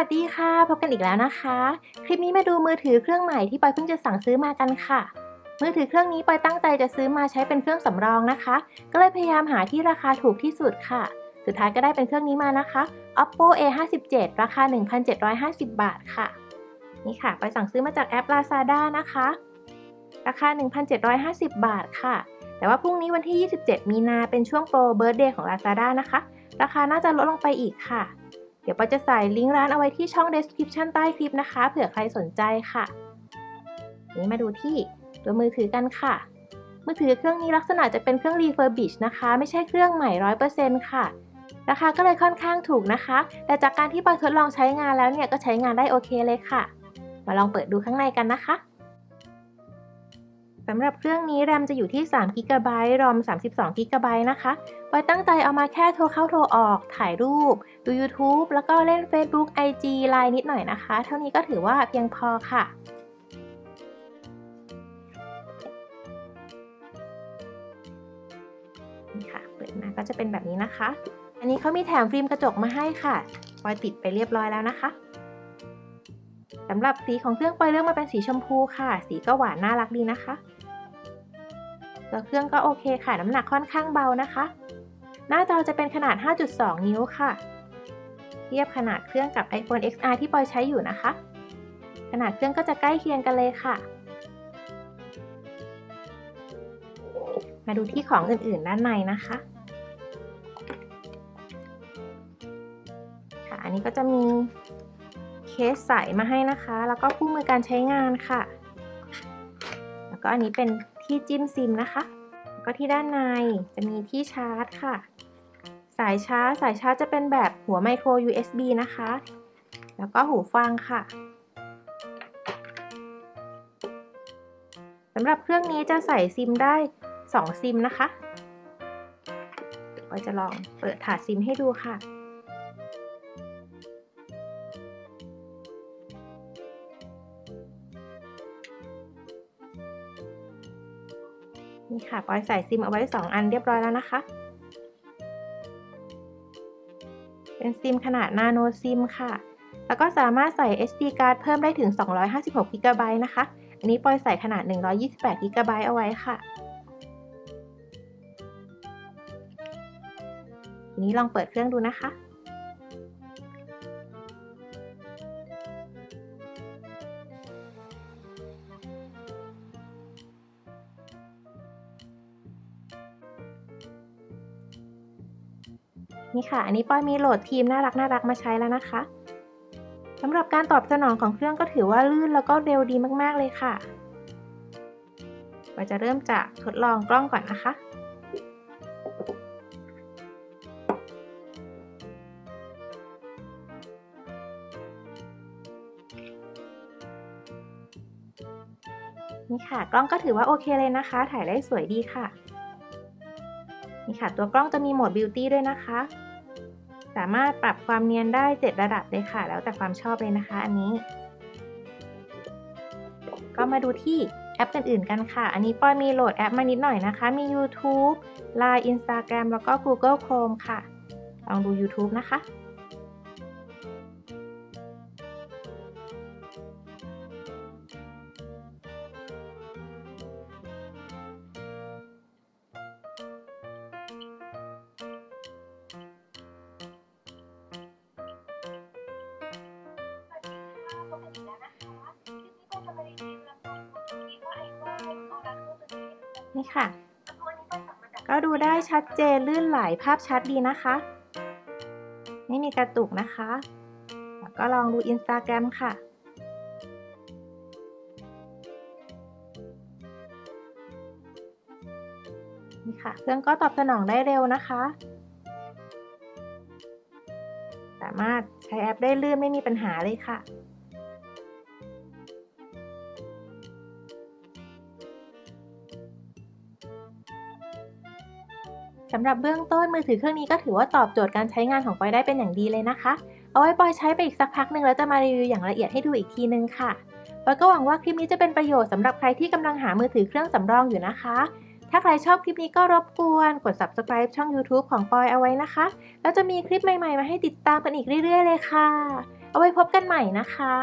ัสดีค่ะ พบกันอีกแล้วนะคะ คลิปนี้มาดูมือถือเครื่องใหม่ที่ปอยเพิ่งจะสั่งซื้อมากันค่ะ มือถือเครื่องนี้ปอยตั้งใจจะซื้อมาใช้เป็นเครื่องสำรองนะคะ ก็เลยพยายามหาที่ราคาถูกที่สุดค่ะ สุดท้ายก็ได้เป็นเครื่องนี้มานะคะ oppo a 5 7ราคา 1,750 บาทค่ะ นี่ค่ะปอยสั่งซื้อมาจากแอป lazada นะคะ ราคา 1,750 บาทค่ะ แต่ว่าพรุ่งนี้วันที่ 27 มีนาเป็นช่วงโปรเบิร์ d เดย์ของ lazada นะคะ ราคาน่าจะลดลงไปอีกค่ะ เดี๋ยวปอจะใส่ลิงก์ร้านเอาไว้ที่ช่อง description ใต้คลิปนะคะ เผื่อใครสนใจค่ะ นี้มาดูที่ตัวมือถือกันค่ะ มือถือเครื่องนี้ลักษณะจะเป็นเครื่อง refurbish นะคะ ไม่ใช่เครื่องใหม่ 100%ค่ะ ราคาก็เลยค่อนข้างถูกนะคะ แต่จากการที่ปอทดลองใช้งานแล้วเนี่ยก็ใช้งานได้โอเคเลยค่ะ มาลองเปิดดูข้างในกันนะคะสำหรับเครื่องนี้แรมจะอยู่ที่3 g b รอม32 g b นะคะปอตั้งใจเอามาแค่โทรเข้าโทรออก ถ่ายรูป ดู YouTube แล้วก็เล่น Facebook IG Line นิดหน่อยนะคะ เท่านี้ก็ถือว่าเพียงพอค่ะนี่ค่ะเปิดมาก็จะเป็นแบบนี้นะคะ อันนี้เขามีแถมฟิล์มกระจกมาให้ค่ะปอยติดไปเรียบร้อยแล้วนะคะสำหรับสีของเครื่องปอยเลือกมาเป็นสีชมพูค่ะ สีก็หวานน่ารักดีนะคะตัวเครื่องก็โอเคค่ะ น้ำหนักค่อนข้างเบานะคะ หน้าจอจะเป็นขนาด 5.2 นิ้วค่ะ เทียบขนาดเครื่องกับ iPhone XR ที่ปอยใช้อยู่นะคะ ขนาดเครื่องก็จะใกล้เคียงกันเลยค่ะ มาดูที่ของอื่นๆ ด้านในนะคะค่ะอันนี้ก็จะมีเคสใสมาให้นะคะ แล้วก็คู่มือการใช้งานค่ะ แล้วก็อันนี้เป็นที่จิ้มซิมนะคะ แล้วก็ที่ด้านในจะมีที่ชาร์จค่ะ สายชาร์จสายชาร์จจะเป็นแบบหัวไมโคร USB นะคะ แล้วก็หูฟังค่ะสำหรับเครื่องนี้จะใส่ซิมได้ 2 ซิมนะคะเดี๋ยวปอยจะลองเปิดถาดซิมให้ดูค่ะ นี่ค่ะปอยใส่ซิมเอาไว้ 2 อันเรียบร้อยแล้วนะคะ เป็นซิมขนาดนาโนซิมค่ะ แล้วก็สามารถใส่ SD card เพิ่มได้ถึง 256 g b นะคะ อันนี้ปอยใส่ขนาด 128 g b เอาไว้ค่ะ ทีนี้ลองเปิดเครื่องดูนะคะ นี่ค่ะ อันนี้ปอยมีโหลดทีมน่ารักน่ารักมาใช้แล้วนะคะสำหรับการตอบสนองของเครื่องก็ถือว่าลื่นแล้วก็เร็วดีมากๆเลยค่ะปอยจะเริ่มจากทดลองกล้องก่อนนะคะ นี่ค่ะ กล้องก็ถือว่าโอเคเลยนะคะ ถ่ายได้สวยดีค่ะ นี่ค่ะ ตัวกล้องจะมีโหมด Beauty ด้วยนะคะ สามารถปรับความเนียนได้ 7 ระดับเลยค่ะ แล้วแต่ความชอบเลยนะคะ อันนี้ ก็มาดูที่แอปอื่นๆกันค่ะ อันนี้ปอยมีโหลดแอปมานิดหน่อยนะคะ มี YouTube Line Instagram แล้วก็ Google Chrome ค่ะ ลองดู YouTube นะคะ นี่ค่ะ ก็ดูได้ชัดเจนลื่นไหลภาพชัดดีนะคะ ไม่มีกระตุกนะคะ แล้วก็ลองดู Instagram ค่ะนี่ค่ะเครื่องก็ตอบสนองได้เร็วนะคะ สามารถใช้แอปได้ลื่นไม่มีปัญหาเลยค่ะ สำหรับเบื้องต้นมือถือเครื่องนี้ก็ถือว่าตอบโจทย์การใช้งานของปอยได้เป็นอย่างดีเลยนะคะ เอาไว้ปอยใช้ไปอีกสักพักหนึ่งแล้วจะมารีวิวอย่างละเอียดให้ดูอีกทีนึงค่ะปอยก็หวังว่าคลิปนี้จะเป็นประโยชน์สำหรับใครที่กำลังหามือถือเครื่องสำรองอยู่นะคะ ถ้าใครชอบคลิปนี้ก็รบกวนกด subscribe ช่อง YouTube ของปอยเอาไว้นะคะ แล้วจะมีคลิปใหม่ๆ มาให้ติดตามกันอีกเรื่อย ๆ เลยค่ะ เอาไว้พบกันใหม่นะคะ